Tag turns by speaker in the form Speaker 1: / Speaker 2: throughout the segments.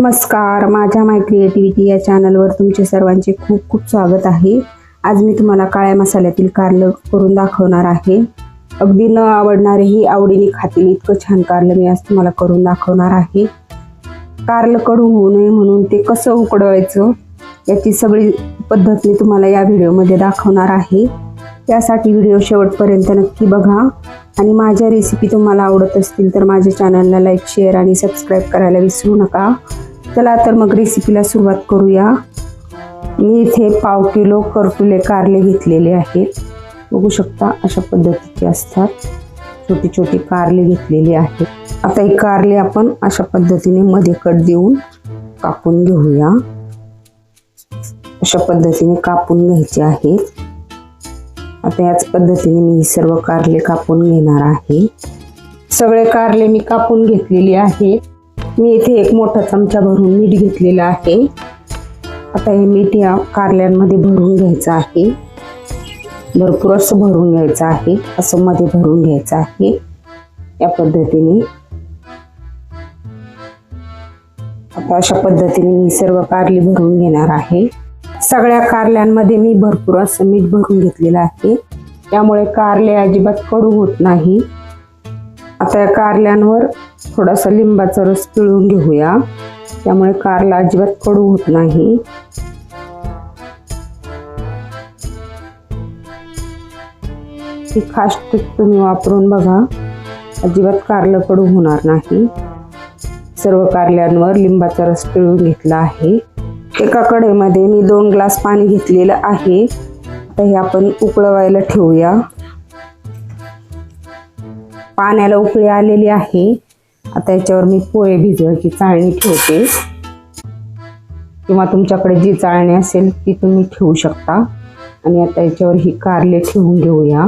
Speaker 1: नमस्कार माझ्या माय क्रिएटिव्हिटी या चॅनलवर तुमचे सर्वांचे खूप खूप स्वागत आहे. आज मी तुम्हाला काळ्या मसाल्यातील कारलं करून दाखवणार आहे. अगदी न आवडणारेही आवडीने खातील इतकं छान कारलं मी आज तुम्हाला करून दाखवणार आहे. कारलं कडू होऊ नये म्हणून ते कसं उकडवायचं याची सगळी पद्धत मी तुम्हाला या व्हिडिओमध्ये दाखवणार आहे. त्यासाठी व्हिडिओ शेवटपर्यंत नक्की बघा. आणि माझ्या रेसिपी तुम्हाला आवडत असतील तर माझ्या चॅनलला लाईक शेअर आणि सबस्क्राईब करायला विसरू नका. चला तर मग रेसिपीला सुरुवात करूया. मी इथे पाव किलो करटुले कारले घेतलेले आहेत. बघू शकता अशा पद्धतीचे असतात. छोटी छोटी कारले घेतलेली आहेत. आता ही कारले आपण अशा पद्धतीने मध्ये कट देऊन कापून घेऊया. अशा पद्धतीने कापून घ्यायचे आहेत. आता याच पद्धतीने मी सर्व कारले कापून घेणार आहे. सगळे कारले मी कापून घेतलेली आहे मी इथे एक मोठा चमचा भरून मीठ घेतलेलं आहे. आता हे मीठ या कारल्यांमध्ये भरून घ्यायचं आहे. भरपूर असं भरून घ्यायचं आहे. असं मध्ये भरून घ्यायचं आहे. या पद्धतीने. आता अशा पद्धतीने मी सर्व कारली भरून घेणार आहे. सगळ्या कारल्यांमध्ये मी भरपूर असं मीठ भरून घेतलेलं आहे. त्यामुळे कारले अजिबात कडू होत नाही. आता या कारल्यांवर थोडासा लिंबाचा रस पिळून घेऊया. त्यामुळे कारला अजिबात कडू होत नाही. ती खास ट्रिक तुम्ही वापरून बघा. अजिबात कारलं कडू होणार नाही. सर्व कारल्यांवर लिंबाचा रस पिळून घेतला आहे. एका कडेमध्ये मी दोन ग्लास पाणी घेतलेलं आहे. आता हे आपण उकळवायला ठेवूया. पाण्याला उकळी आलेली आहे. आता याच्यावर मी पोहे भिजवायची चाळणी ठेवते. किंवा तुमच्याकडे जी चाळणी असेल ती तुम्ही ठेवू शकता. आणि आता याच्यावर ही कारले ठेवून घेऊया.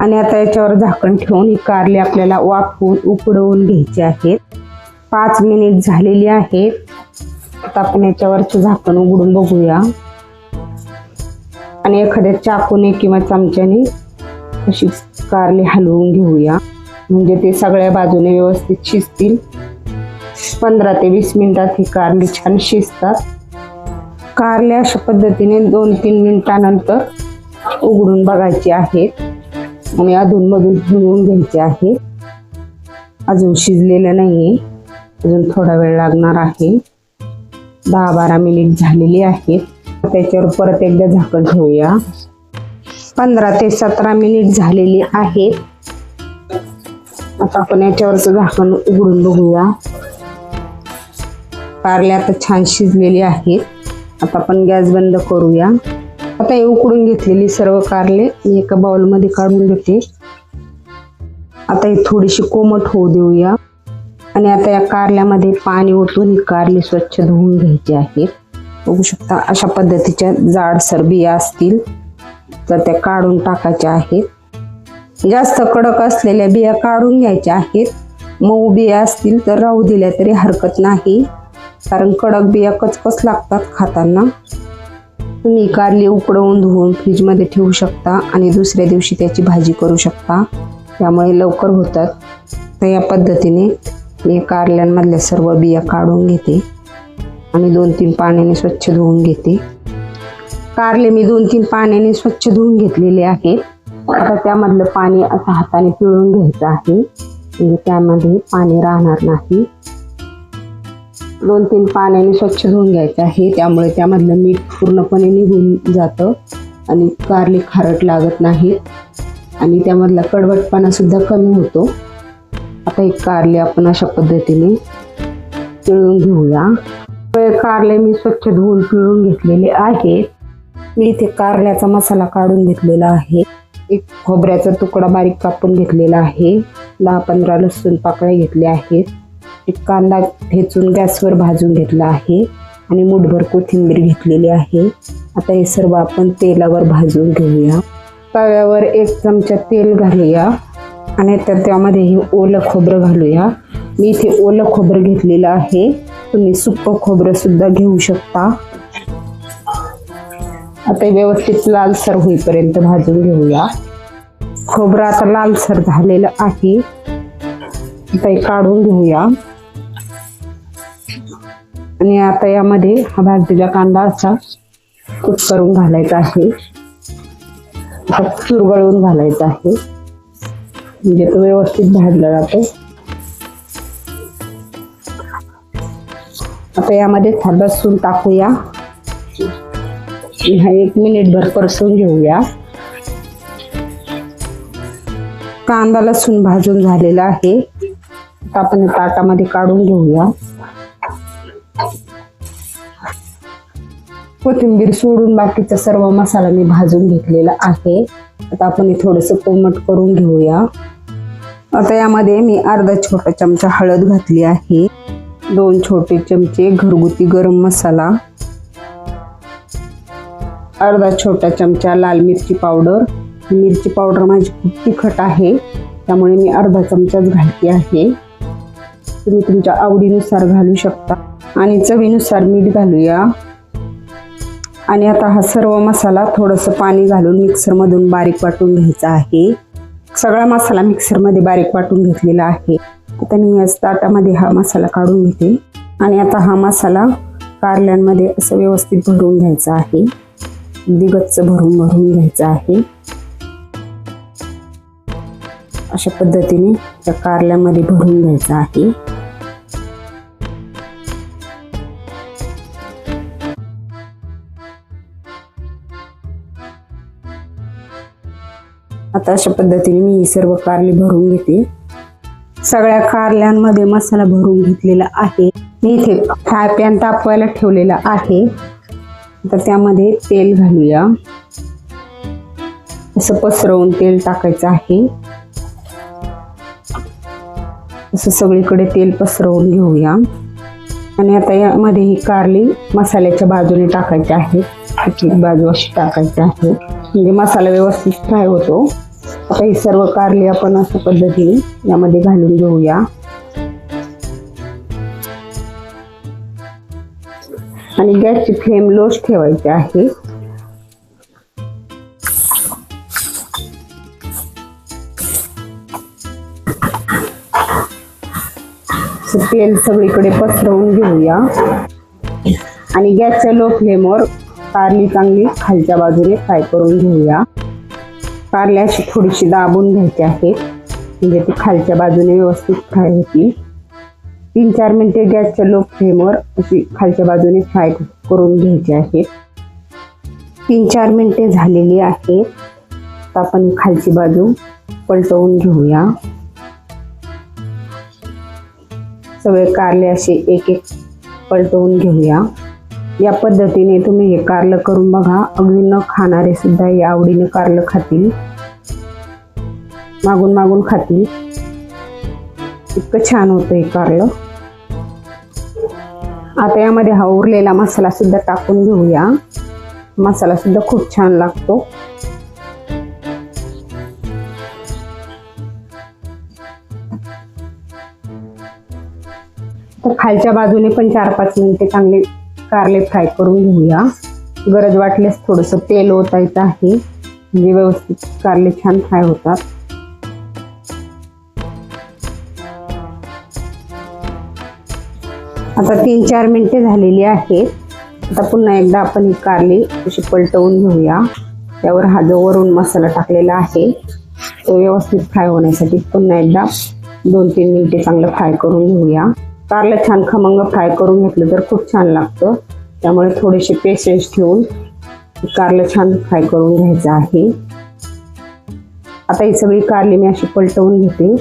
Speaker 1: आणि आता याच्यावर झाकण ठेवून ही कारले आपल्याला वाफवून उकडवून घ्यायची आहेत. पाच मिनिट झालेली आहेत. आता आपण याच्यावरचं झाकण उघडून बघूया. आणि एखाद्या चाकूने किंवा चमच्याने अशी कारले हलवून घेऊया. म्हणजे ते सगळ्या बाजूने व्यवस्थित शिजतील. पंधरा ते वीस मिनिटात ही कारली छान शिजतात. कारले अशा पद्धतीने दोन तीन मिनिटानंतर उघडून बघायचे आहेत. आणि अधूनमधून हलवून घ्यायचे आहेत. अजून शिजलेलं नाहीये. अजून थोडा वेळ लागणार आहे. दहा बारा मिनिट झालेली आहेत. त्याच्यावर परत एकदा झाकण ठेवूया. पंधरा ते सतरा मिनिट झालेली आहेत आता आपण याच्यावरचं झाकण उघडून बघूया. कारले आता छान शिजलेली आहेत. आता आपण गॅस बंद करूया. आता हे उकडून घेतलेली सर्व कारले मी एका बाउलमध्ये काढून घेते. आता ही थोडीशी कोमट होऊ देऊया. आणि आता या कारल्यामध्ये पाणी ओतून ही कारली स्वच्छ धुवून घ्यायची आहेत बघू शकता अशा पद्धतीच्या जाडसर बिया असतील. तर त्या काढून टाकायच्या आहेत. जास्त कडक असलेल्या बिया काढून घ्यायच्या आहेत. मऊ बिया असतील तर राहू दिल्या तरी हरकत नाही. कारण कडक बिया कचकच लागतात खाताना. तुम्ही कारली उकडवून धुवून फ्रीजमध्ये ठेवू शकता आणि दुसऱ्या दिवशी त्याची भाजी करू शकता. त्यामुळे लवकर होतात. तर या पद्धतीने मी कारल्यांमधल्या सर्व बिया काढून घेते. आणि दोन तीन पाण्याने स्वच्छ धुवून घेते. कारले मी दोन तीन पाण्याने स्वच्छ धुवून घेतलेले आहेत. आता त्यामधलं पाणी असं हाताने पिळून घ्यायचं आहे. म्हणजे त्यामध्ये पाणी राहणार नाही. दोन तीन पाण्याने स्वच्छ धुवून घ्यायचं आहे. त्यामुळे त्यामधलं मीठ पूर्णपणे निघून जातं आणि कारली खारट लागत नाहीत. आणि त्यामधला कडवटपणा सुद्धा कमी होतो. आता एक कारले आपण अशा पद्धतीने पिळून घेऊया. कारले मी स्वच्छ धुवून पिळून घेतलेले आहेत. मी इथे कारल्याचा मसाला काढून घेतलेला आहे. एक खोबऱ्याचा तुकडा बारीक कापून घेतलेला आहे. दहा पंधरा लसूण पाकळ्या घेतल्या आहेत. एक कांदा ठेचून गॅसवर भाजून घेतला आहे आणि मुठभर कोथिंबीर घेतलेली आहे. आता हे सर्व आपण तेलावर भाजून घेऊया. तव्यावर एक चमचा तेल घालूया आणि तर त्यामध्ये हे ओलं खोबरं घालूया. मी इथे ओलं खोबरं घेतलेलं आहे. तुम्ही सुक्क खोबरंसुद्धा घेऊ शकता. आता हे व्यवस्थित लालसर होईपर्यंत भाजून घेऊया. खोबरं आता लालसर झालेलं आहे. आता काढून घेऊया. आणि आता यामध्ये हा भाजलेला कांदा असा कूट करून घालायचा आहे. चुरगळून घालायचा आहे. म्हणजे तो व्यवस्थित भाजला जातो. आता यामध्ये लसूण टाकूया. हा एक मिनिटभर परतून घेऊया. कांदा लसूण भाजून झालेला आहे. आता आपण ताटामध्ये काढून घेऊया. कोथिंबीर सोडून बाकीचा सर्व मसाला मी भाजून घेतलेला आहे. आता आपण हे थोडंसं कोमट करून घेऊया. आता यामध्ये मी अर्धा छोटा चमचा हळद घातली आहे. दोन छोटे चमचे घरगुती गरम मसाला. अर्धा छोटा चमचा लाल मिरची पावडर. मिरची पावडर माझी खूप तिखट आहे त्यामुळे मी अर्धा चमचाच घालते आहे. तुम्ही तुमच्या आवडीनुसार घालू शकता. आणि चवीनुसार मीठ घालूया. आणि आता हा सर्व मसाला थोडंसं पाणी घालून मिक्सरमधून बारीक वाटून घ्यायचा आहे. सगळा मसाला मिक्सरमध्ये बारीक वाटून घेतलेला आहे. आता मी या ताटामध्ये हा मसाला काढून घेते. आणि आता हा मसाला कारल्यांमध्ये असं व्यवस्थित भरून घ्यायचा आहे. अगदी गच्च भरून भरून घ्यायचं आहे. अशा पद्धतीने त्या कारल्यामध्ये भरून घ्यायचं आहे. आता अशा पद्धतीने मी ही सर्व कारली भरून घेते. सगळ्या कारल्यांमध्ये मसाला भरून घेतलेला आहे. मी इथे फ्राय पॅन तापवायला ठेवलेला आहे. आता त्यामध्ये तेल घालूया. असं पसरवून तेल टाकायचं आहे. असं सगळीकडे तेल पसरवून घेऊया. आणि आता यामध्ये ही कारली मसाल्याच्या बाजूने टाकायची आहे. एक एक बाजू अशी टाकायची आहे. म्हणजे मसाला व्यवस्थित फ्राय होतो. आता ही सर्व कारली आपण अशा पद्धतीने यामध्ये घालून घेऊया. आणि गॅसची फ्लेम लोच ठेवायची आहे. तेल सगळीकडे पसरवून घेऊया. आणि गॅसच्या लो फ्लेमवर कारली चांगली खालच्या बाजूने फ्राय करून घेऊया. कारली थोडीशी दाबून घ्यायची आहे. म्हणजे ती खालच्या बाजूने व्यवस्थित फ्राय होती तीन चार मिनिटे गॅसच्या लो फ्लेमवर अशी खालच्या बाजूने फ्राय करून घ्यायची आहे. तीन चार मिनिटे झालेली आहेत. आपण खालची बाजू पलटवून घेऊया. सगळे कारले असे एक एक पलटवून घेऊया. या पद्धतीने तुम्ही हे कारलं करून बघा. अगदी न खाणारे सुद्धा या आवडीने कारलं खातील. मागून मागून खातील. इतकं छान होतं हे कारलं आता यामध्ये हा उरलेला मसाला सुद्धा टाकून घेऊया. मसाला सुद्धा खूप छान लागतो. तर खालच्या बाजूने पण चार पाच मिनिटे चांगले कारले फ्राय करून घेऊया. गरज वाटल्यास थोडंसं तेल ओतायचं आहे. म्हणजे व्यवस्थित कारले छान फ्राय होतात. आता तीन चार मिनिटे झालेली आहेत. आता पुन्हा एकदा आपण ही कारली अशी पलटवून घेऊया. त्यावर हा जो वरून मसाला टाकलेला आहे तो व्यवस्थित फ्राय होण्यासाठी पुन्हा एकदा दोन तीन मिनटे चांगलं फ्राय करून घेऊया. कारलं छान खमंग फ्राय करून घेतलं तर खूप छान लागतं. त्यामुळे थोडेसे पेशन्स ठेवून कारलं छान फ्राय करून घ्यायचं आहे. आता ही सगळी कारली मी अशी पलटवून घेते.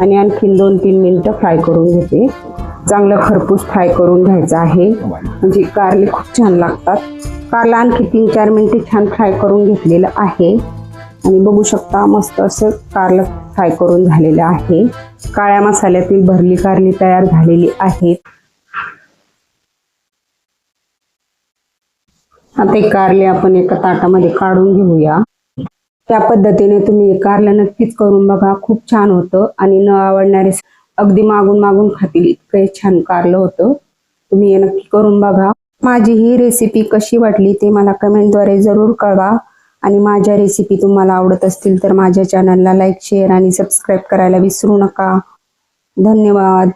Speaker 1: आणि आणखीन दोन तीन मिनटं फ्राय करून घेते. चांगलं खरपूस फ्राय करून घ्यायचं आहे. म्हणजे कारले खूप छान लागतात. कारला आणखी तीन चार मिनिटे छान फ्राय करून घेतलेलं आहे. आणि बघू शकता मस्त असं कारलं फ्राय करून झालेलं आहे. काळ्या मसाल्यातील भरली कारली तयार झालेली आहेत. आता हे कारले आपण एका ताटामध्ये काढून घेऊया. त्या पद्धतीने तुम्ही कारलं नक्कीच करून बघा. खूप छान होतं आणि न आवडणारे अगदी मागून मागून खातील. इतकं छान कारलं होतं. तुम्ही हे नक्की करून बघा. माझी ही रेसिपी कशी वाटली ते मला कमेंटद्वारे जरूर कळवा. आणि माझ्या रेसिपी तुम्हाला आवडत असतील तर माझ्या चॅनलला लाईक शेअर आणि सबस्क्राईब करायला विसरू नका. धन्यवाद.